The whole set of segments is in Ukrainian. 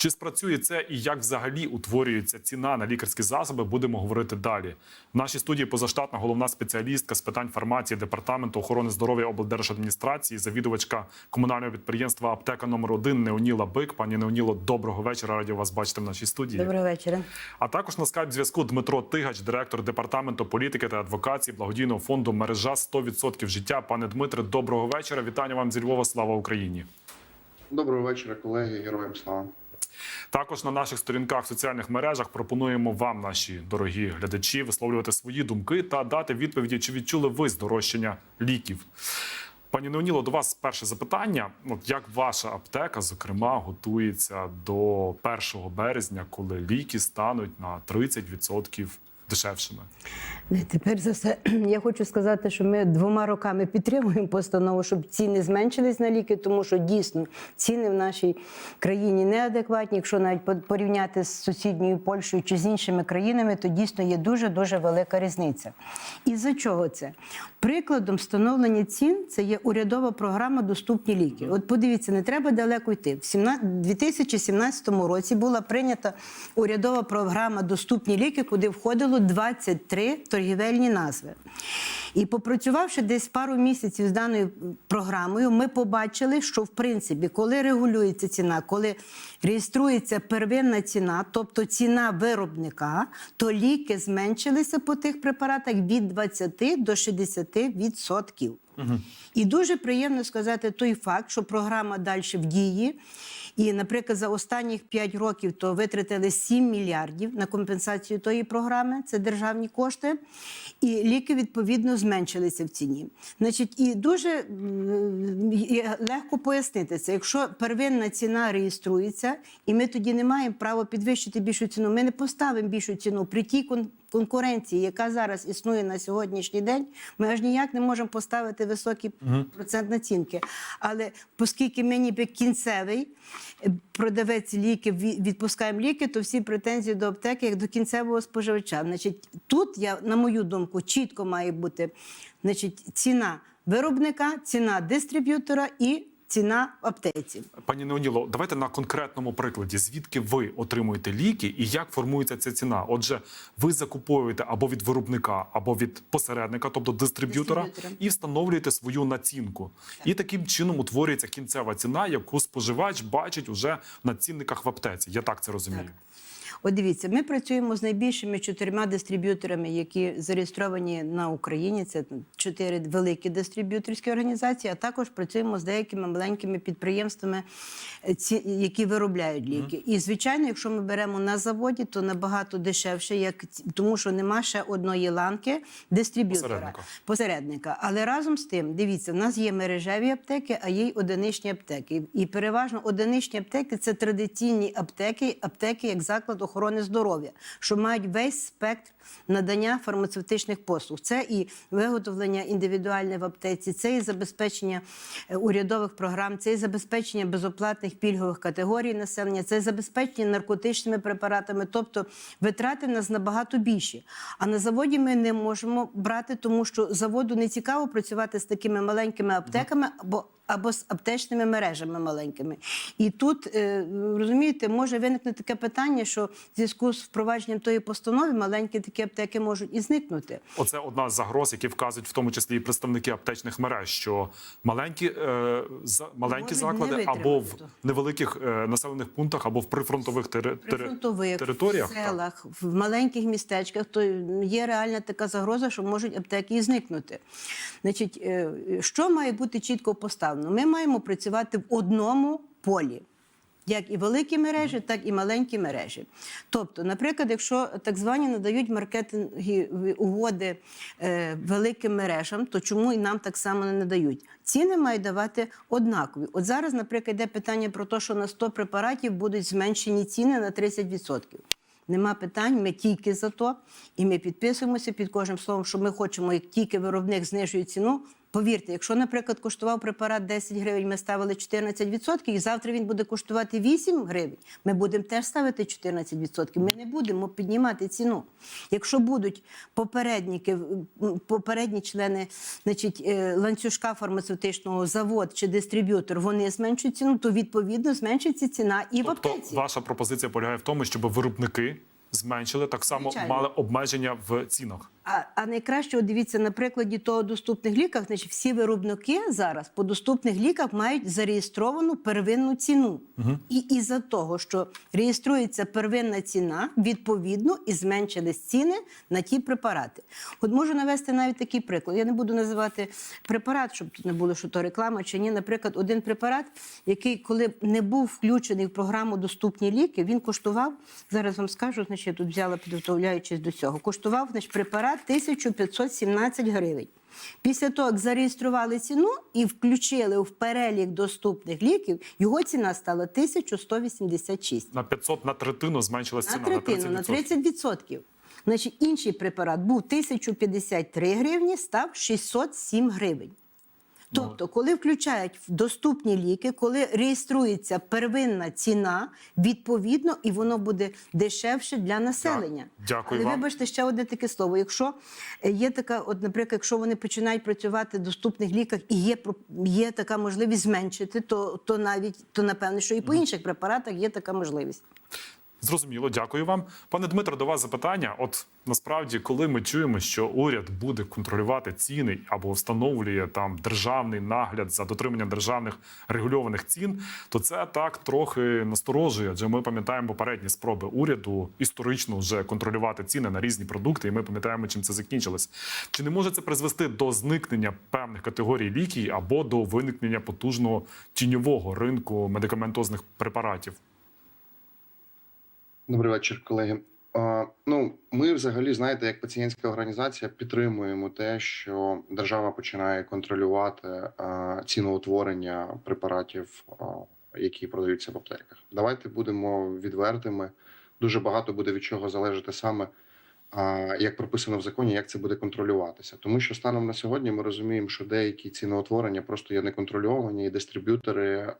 Чи спрацює це і як взагалі утворюється ціна на лікарські засоби? Будемо говорити далі. В нашій студії позаштатна головна спеціалістка з питань фармації департаменту охорони здоров'я облдержадміністрації, завідувачка комунального підприємства Аптека номер 1 Неоніла Бик. Пані Неоніло, доброго вечора. Раді вас бачити в нашій студії. Доброго вечора. А також на скайп зв'язку Дмитро Тигач, директор департаменту політики та адвокації благодійного фонду мережа 100% життя. Пане Дмитре, доброго вечора. Вітання вам зі Львова. Слава Україні. Доброго вечора, колеги. Героям слава. Також на наших сторінках в соціальних мережах пропонуємо вам, наші дорогі глядачі, висловлювати свої думки та дати відповіді, чи відчули ви здорожчання ліків. Пані Неоніло, до вас перше запитання. От як ваша аптека, зокрема, готується до 1 березня, коли ліки стануть на 30% дешевшими? Тепер за все я хочу сказати, що ми двома роками підтримуємо постанову, щоб ціни зменшились на ліки, тому що дійсно ціни в нашій країні неадекватні. Якщо навіть порівняти з сусідньою Польщею чи з іншими країнами, то дійсно є дуже дуже велика різниця. І за чого це? Прикладом встановлення цін це є урядова програма Доступні ліки. От подивіться, не треба далеко йти. В 2017 році була прийнята урядова програма Доступні ліки, куди входило 23 торгівельні назви. І попрацювавши десь пару місяців з даною програмою, ми побачили, що в принципі, коли регулюється ціна, коли реєструється первинна ціна, тобто ціна виробника, то ліки зменшилися по тих препаратах від 20 до 60%. І дуже приємно сказати той факт, що програма далі в дії. І, наприклад, за останніх 5 років то витратили 7 мільярдів на компенсацію тої програми, це державні кошти, і ліки відповідно зменшилися в ціні. Значить, і дуже легко пояснити це. Якщо первинна ціна реєструється, і ми тоді не маємо права підвищити більшу ціну, ми не поставимо більшу ціну при тій конкуренції, яка зараз існує на сьогоднішній день, ми аж ніяк не можемо поставити високі процент націнки. Але оскільки ми ніби кінцевий е, продавець ліків відпускаємо ліки, то всі претензії до аптеки як до кінцевого споживача. Значить, тут я, на мою думку, чітко має бути значить, ціна виробника, ціна дистриб'ютора і ціна в аптеці. Пані Неоніло, давайте на конкретному прикладі, звідки ви отримуєте ліки і як формується ця ціна. Отже, ви закуповуєте або від виробника, або від посередника, тобто дистриб'ютора, і встановлюєте свою націнку. І таким чином утворюється кінцева ціна, яку споживач бачить уже на цінниках в аптеці. Я так це розумію. От дивіться, ми працюємо з найбільшими чотирма дистриб'юторами, які зареєстровані на Україні. Це чотири великі дистриб'юторські організації, а також працюємо з деякими маленькими підприємствами, е, які виробляють ліки. І звичайно, якщо ми беремо на заводі, то набагато дешевше, як тому, що нема ще одної ланки дистриб'ютора Посередника. посередника. Але разом з тим, дивіться, в нас є мережеві аптеки, а є й одиничні аптеки. І переважно одиничні аптеки це традиційні аптеки, аптеки як заклад охорони здоров'я, що мають весь спектр надання фармацевтичних послуг. Це і виготовлення індивідуальне в аптеці, це і забезпечення е, урядових програм, це і забезпечення безоплатних пільгових категорій населення, це і забезпечення наркотичними препаратами. Тобто витрати в нас набагато більші. А на заводі ми не можемо брати, тому що заводу не цікаво працювати з такими маленькими аптеками або або з аптечними мережами маленькими. І тут, е, розумієте, може виникнути таке питання, що в зв'язку з впровадженням тої постанови маленькі такі аптеки можуть і зникнути. Оце одна з загроз, які вказують в тому числі і представники аптечних мереж, що маленькі, е, за, маленькі заклади не або в невеликих е, населених пунктах, або в прифронтових тери, тери- Прифронтових, територіях. в так. селах, в маленьких містечках, то є реальна така загроза, що можуть аптеки і зникнути. Значить, е, що має бути чітко поставлено? Ми маємо працювати в одному полі. Як і великі мережі, так і маленькі мережі. Тобто, наприклад, якщо так звані надають маркетингові угоди е, великим мережам, то чому і нам так само не надають? Ціни мають давати однакові. От зараз, наприклад, йде питання про те, що на 100 препаратів будуть зменшені ціни на 30%. Нема питань, ми тільки за то, і ми підписуємося під кожним словом, що ми хочемо, як тільки виробник знижує ціну, Повірте, якщо, наприклад, коштував препарат 10 гривень, ми ставили 14%, і завтра він буде коштувати 8 гривень, ми будемо теж ставити 14%. Ми не будемо піднімати ціну. Якщо будуть попередники, попередні члени значить, е, ланцюжка фармацевтичного завод чи дистриб'ютор, вони зменшують ціну, то відповідно зменшиться ціна і в Тобто аптеці. ваша пропозиція полягає в тому, щоб виробники зменшили так само Звичайно. мали обмеження в цінах. А, а найкраще, дивіться, на прикладі того доступних ліках, значить, всі виробники зараз по доступних ліках мають зареєстровану первинну ціну. І із-за того, що реєструється первинна ціна, відповідно і зменшились ціни на ті препарати. От можу навести навіть такий приклад. Я не буду називати препарат, щоб тут не було, що то реклама чи ні. Наприклад, один препарат, який, коли не був включений в програму Доступні ліки, він коштував, зараз вам скажу, значить, я тут взяла, підготовляючись до цього, коштував значить, препарат 1517 гривень. Після того, як зареєстрували ціну і включили в перелік доступних ліків, його ціна стала 1186. На 500 на третину зменшилась На ціна третину, на 30%. 30%. Значить, інший препарат був 1053 гривні, став 607 гривень. Тобто, коли включають в доступні ліки, коли реєструється первинна ціна, відповідно, і воно буде дешевше для населення. Дякую Але вам. вибачте ще одне таке слово. Якщо е, є така, от, наприклад, якщо вони починають працювати в доступних ліках і є, є така можливість зменшити, то, то навіть то напевне, що і по інших препаратах є така можливість. Зрозуміло, дякую вам. Пане Дмитро, до вас запитання. От насправді, коли ми чуємо, що уряд буде контролювати ціни або встановлює там державний нагляд за дотриманням державних регульованих цін, то це так трохи насторожує. Адже ми пам'ятаємо попередні спроби уряду історично вже контролювати ціни на різні продукти, і ми пам'ятаємо, чим це закінчилось. Чи не може це призвести до зникнення певних категорій ліків або до виникнення потужного тіньового ринку медикаментозних препаратів? Добрий вечір, колеги. А, ну, ми взагалі, знаєте, як пацієнтська організація підтримуємо те, що держава починає контролювати а, ціноутворення препаратів, а, які продаються в аптеках. Давайте будемо відвертими. Дуже багато буде від чого залежати саме, як прописано в законі, як це буде контролюватися. Тому що станом на сьогодні ми розуміємо, що деякі ціноутворення просто є неконтрольовані, і дистриб'ютори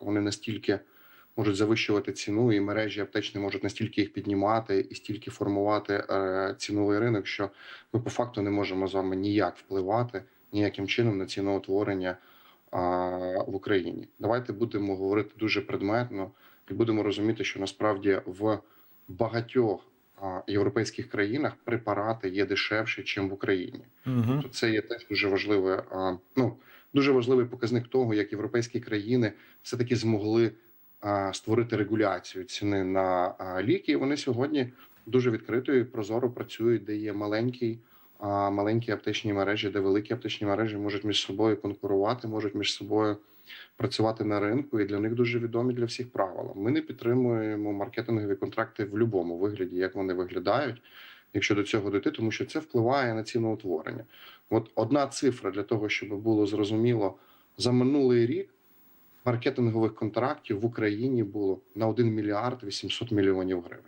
вони настільки можуть завищувати ціну, і мережі аптечні можуть настільки їх піднімати і стільки формувати е, ціновий ринок, що ми по факту не можемо з вами ніяк впливати ніяким чином на ціноутворення в Україні. Давайте будемо говорити дуже предметно і будемо розуміти, що насправді в багатьох європейських країнах препарати є дешевші, ніж в Україні. Угу. То це є теж дуже важливе, ну дуже важливий показник того, як європейські країни все таки змогли створити регуляцію ціни на ліки. Вони сьогодні дуже відкрито і прозоро працюють, де є маленький. а, Маленькі аптечні мережі, де великі аптечні мережі можуть між собою конкурувати, можуть між собою працювати на ринку, і для них дуже відомі для всіх правила. Ми не підтримуємо маркетингові контракти в будь-якому вигляді, як вони виглядають, якщо до цього дойти, тому що це впливає на ціноутворення. От одна цифра для того, щоб було зрозуміло, за минулий рік маркетингових контрактів в Україні було на 1 мільярд 800 мільйонів гривень.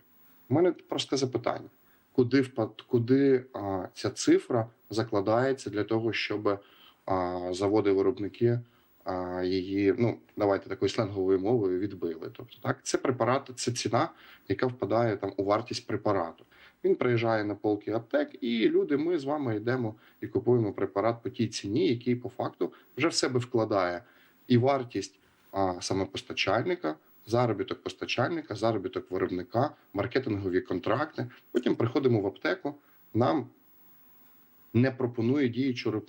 У мене просте запитання: куди впад, куди а, ця цифра закладається для того, щоб заводи-виробники її, ну давайте такою сленговою мовою відбили. Тобто, так, це препарат, це ціна, яка впадає там у вартість препарату. Він приїжджає на полки аптек, і люди, ми з вами йдемо і купуємо препарат по тій ціні, який по факту вже в себе вкладає і вартість а, саме постачальника, заробіток постачальника, заробіток виробника, маркетингові контракти. Потім приходимо в аптеку. Нам не пропонують діючу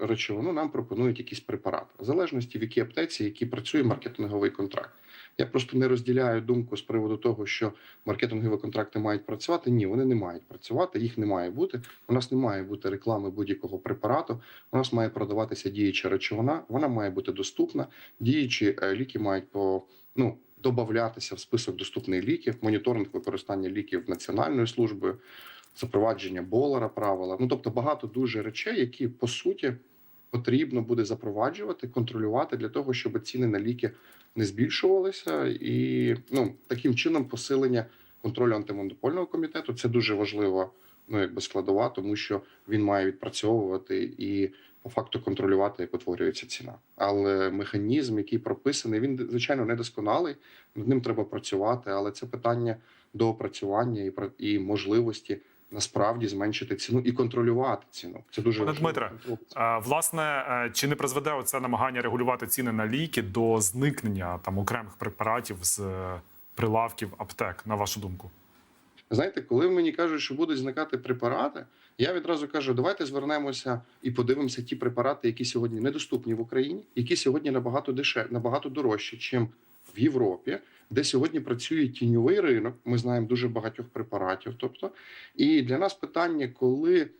речовину, нам пропонують якийсь препарат, в залежності в якій аптеці, який працює маркетинговий контракт. Я просто не розділяю думку з приводу того, що маркетингові контракти мають працювати. Ні, вони не мають працювати, їх не має бути. У нас не має бути реклами будь-якого препарату. У нас має продаватися діюча речовина, вона має бути доступна. Діючі е, ліки мають по ну додатися в список доступних ліків, моніторинг використання ліків Національною службою, запровадження болера, правила. Ну тобто багато дуже речей, які по суті потрібно буде запроваджувати, контролювати для того, щоб ціни на ліки не збільшувалися, і ну таким чином посилення контролю антимонопольного комітету це дуже важливо. Ну, якби складова, тому що він має відпрацьовувати і по факту контролювати, як утворюється ціна. Але механізм, який прописаний, він звичайно недосконалий. Над ним треба працювати, але це питання доопрацювання і і можливості насправді зменшити ціну і контролювати ціну. Це дуже Пане важливо. Дмитре, Власне, е, чи не призведе оце намагання регулювати ціни на ліки до зникнення там окремих препаратів з е, прилавків аптек, на вашу думку? Знаєте, коли мені кажуть, що будуть зникати препарати, я відразу кажу: давайте звернемося і подивимося ті препарати, які сьогодні недоступні в Україні, які сьогодні набагато дешев, набагато дорожчі, чим в Європі, де сьогодні працює тіньовий ринок. Ми знаємо дуже багатьох препаратів. Тобто, і для нас питання, коли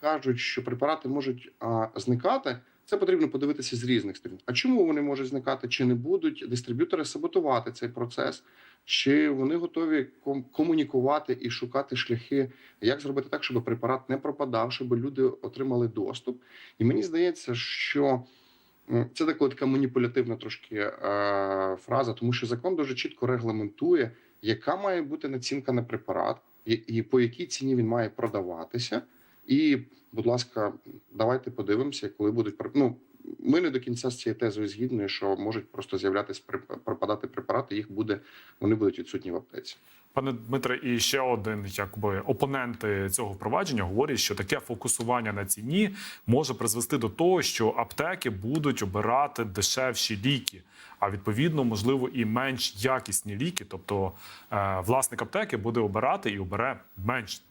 кажуть, що препарати можуть а, зникати. Це потрібно подивитися з різних сторін. А чому вони можуть зникати? Чи не будуть дистриб'ютори саботувати цей процес? Чи вони готові ком- комунікувати і шукати шляхи, як зробити так, щоб препарат не пропадав, щоб люди отримали доступ? І мені здається, що це така така маніпулятивна трошки е, фраза, тому що закон дуже чітко регламентує, яка має бути націнка на препарат, і, і по якій ціні він має продаватися. І, будь ласка, давайте подивимося, коли будуть ну, ми не до кінця з цією тезою згідні, що можуть просто з'являтися пропадати препарати. Їх буде, вони будуть відсутні в аптеці. Пане Дмитре, і ще один, якби опоненти цього впровадження говорять, що таке фокусування на ціні може призвести до того, що аптеки будуть обирати дешевші ліки, а відповідно, можливо, і менш якісні ліки. Тобто е, власник аптеки буде обирати і обере менш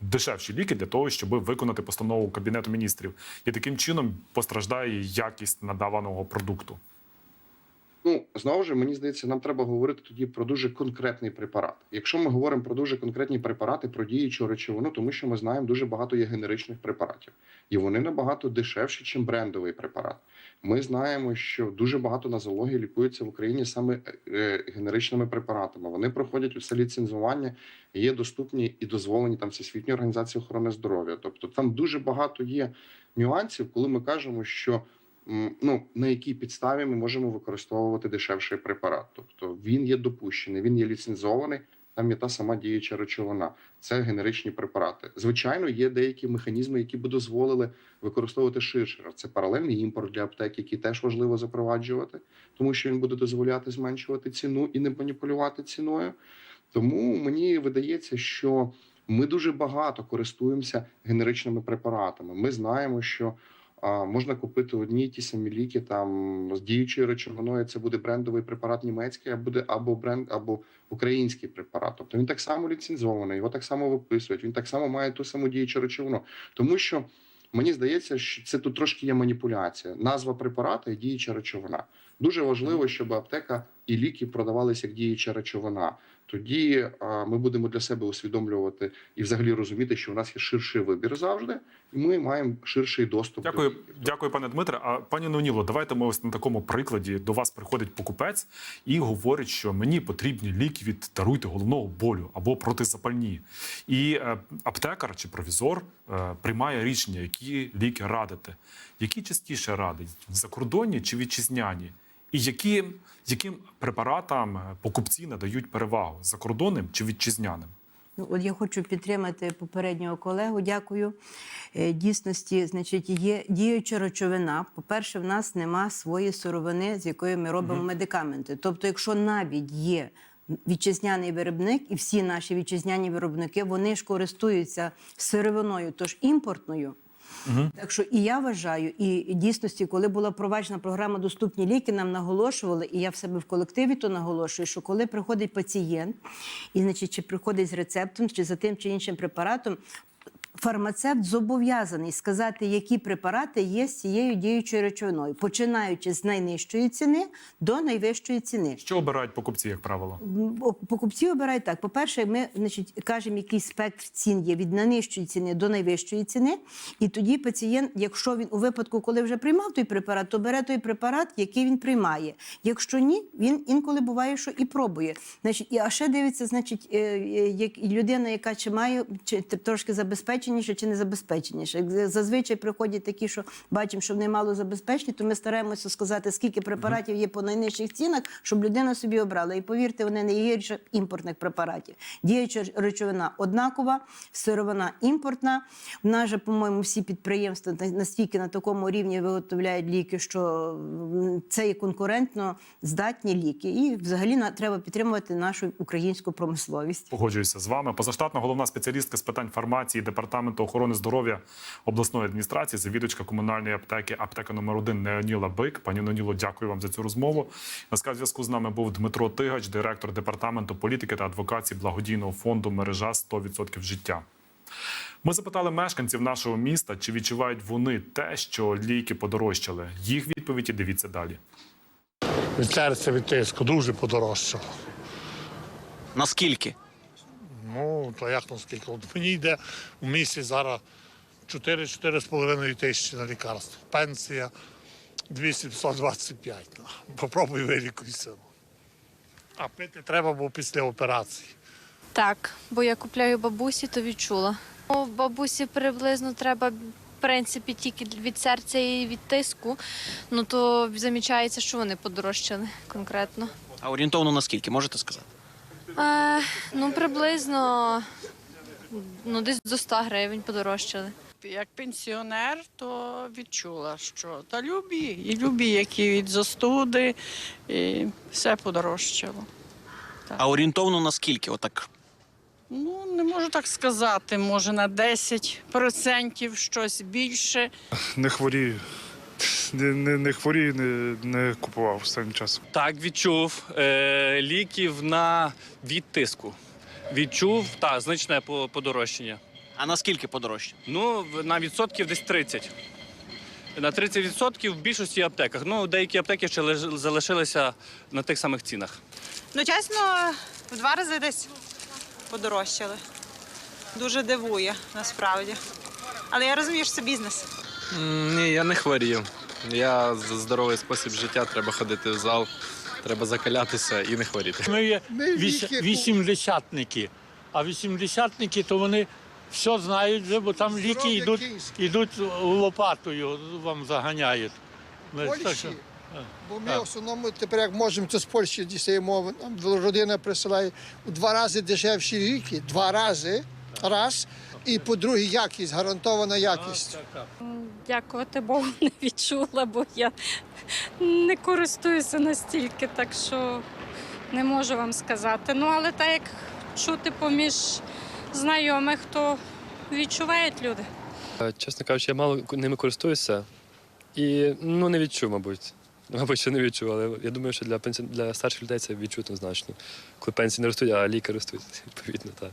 дешевші ліки для того, щоб виконати постанову кабінету міністрів, і таким чином постраждає якість надаваного продукту. Ну знову ж мені здається, нам треба говорити тоді про дуже конкретний препарат. Якщо ми говоримо про дуже конкретні препарати, про діючу речовину, тому що ми знаємо, дуже багато є генеричних препаратів, і вони набагато дешевші, ніж брендовий препарат. Ми знаємо, що дуже багато нозологій лікується в Україні саме е, генеричними препаратами. Вони проходять усе ліцензування, є доступні і дозволені там Всесвітньої організації охорони здоров'я. Тобто там дуже багато є нюансів, коли ми кажемо, що ну на якій підставі ми можемо використовувати дешевший препарат. Тобто він є допущений, він є ліцензований. Там є та сама діюча речовина. Це генеричні препарати. Звичайно, є деякі механізми, які б дозволили використовувати ширше. Це паралельний імпорт для аптек, який теж важливо запроваджувати, тому що він буде дозволяти зменшувати ціну і не маніпулювати ціною. Тому мені видається, що ми дуже багато користуємося генеричними препаратами. Ми знаємо, що можна купити одні й ті самі ліки там з діючою речовиною. Це буде брендовий препарат німецький, а буде або бренд, або український препарат. Тобто він так само ліцензований, його так само виписують. Він так само має ту саму діючу речовину, тому що. Мені здається, що це тут трошки є маніпуляція. Назва препарату і діюча речовина. Дуже важливо, щоб аптека і ліки продавалися як діюча речовина. Тоді ми будемо для себе усвідомлювати і взагалі розуміти, що у нас є ширший вибір завжди, і ми маємо ширший доступ Дякую, до дякую, пане Дмитре. А пані Неоніло, давайте ми ось на такому прикладі до вас приходить покупець і говорить, що мені потрібні ліки від даруйте головного болю або протизапальні. І е, аптекар чи провізор е, приймає рішення, які ліки радити. Які частіше радить закордонні чи вітчизняні? І які, яким препаратам покупці надають перевагу закордонним чи вітчизняним? Ну, от я хочу підтримати попереднього колегу. Дякую. Е, Дійсності, значить, є діюча речовина. По-перше, в нас нема своєї сировини, з якої ми робимо медикаменти. Тобто, якщо навіть є вітчизняний виробник, і всі наші вітчизняні виробники вони ж користуються сировиною, тож імпортною. Так що і я вважаю, і дійсності, коли була проваджена програма Доступні ліки, нам наголошували, і я в себе в колективі то наголошую, що коли приходить пацієнт, і значить, чи приходить з рецептом, чи за тим чи іншим препаратом. Фармацевт зобов'язаний сказати, які препарати є з цією діючою речовиною, починаючи з найнижчої ціни до найвищої ціни. Що обирають покупці, як правило? Покупці обирають так. По-перше, ми значить, кажемо, який спектр цін є від найнижчої ціни до найвищої ціни. І тоді пацієнт, якщо він у випадку, коли вже приймав той препарат, то бере той препарат, який він приймає. Якщо ні, він інколи буває, що і пробує. Значить, і а ще дивиться, значить, е, е, як людина, яка чи має чи трошки забезпечена. Забезпеченіше чи не забезпеченіше. Як Зазвичай приходять такі, що бачимо, що вони мало забезпечені, то ми стараємося сказати, скільки препаратів є по найнижчих цінах, щоб людина собі обрала. І повірте, вони не гірше імпортних препаратів. Діюча речовина однакова, сировина імпортна. В нас же, по-моєму, всі підприємства настільки на такому рівні виготовляють ліки, що це є конкурентно здатні ліки. І взагалі треба підтримувати нашу українську промисловість. Погоджуюся з вами. Позаштатна головна спеціалістка з питань фармації департаменту охорони здоров'я обласної адміністрації, завідувачка комунальної аптеки, аптека номер 1 Неоніла Бик. Пані Неоніло, дякую вам за цю розмову. На зв'язку з нами був Дмитро Тигач, директор департаменту політики та адвокації благодійного фонду мережа 100% життя. Ми запитали мешканців нашого міста, чи відчувають вони те, що ліки подорожчали. Їх відповіді дивіться далі. Від серця від тиску дуже подорожчало. Наскільки? Ну, то як ну скільки? Мені йде у місяць зараз 4-4,5 тисячі на лікарство. Пенсія 225. Ну, Попробуй вилікуйся. А пити треба було після операції. Так, бо я купляю бабусі, то відчула. Ну, бабусі приблизно треба, в принципі, тільки від серця і від тиску. Ну то замічається, що вони подорожчали конкретно. А орієнтовно наскільки, можете сказати? Е, ну, приблизно ну, десь до 100 гривень подорожчали. Як пенсіонер, то відчула, що та любі, і любі, які від застуди, і все подорожчало. А орієнтовно наскільки? Отак. Ну, не можу так сказати, може на 10% щось більше. Не хворію. Не, не, не хворію, не, не купував останнім часом. Так, відчув е, ліків на від тиску. Відчув та значне по- подорожчання. А наскільки подорожче? Ну, на відсотків десь 30. На 30% в більшості аптеках. Ну, деякі аптеки ще залишилися на тих самих цінах. Ну, чесно, в два рази десь подорожчали. Дуже дивує насправді. Але я розумію, що це бізнес. Ні, я не хворію. Я за здоровий спосіб життя, треба ходити в зал, треба закалятися і не хворіти. Ми є віс- вісімдесятники. А вісімдесятники, то вони все знають вже, бо там ліки йдуть, йдуть лопатою, вам заганяють. Ми так що- Бо ми в основному тепер як можемо, то з Польщі дістаємо. Нам родина присилає у два рази дешевші ліки, два рази раз. І по-друге, якість, гарантована якість. Дякувати Богу, не відчула, бо я не користуюся настільки, так що не можу вам сказати. Ну, але так як чути поміж знайомих, то відчувають люди. Е, Чесно кажучи, я мало ними користуюся і ну, не відчув, мабуть. Мабуть, що не відчув, але я думаю, що для пенсі... для старших людей це відчутно значно. Коли пенсії не ростуть, а ліки ростуть, відповідно, так.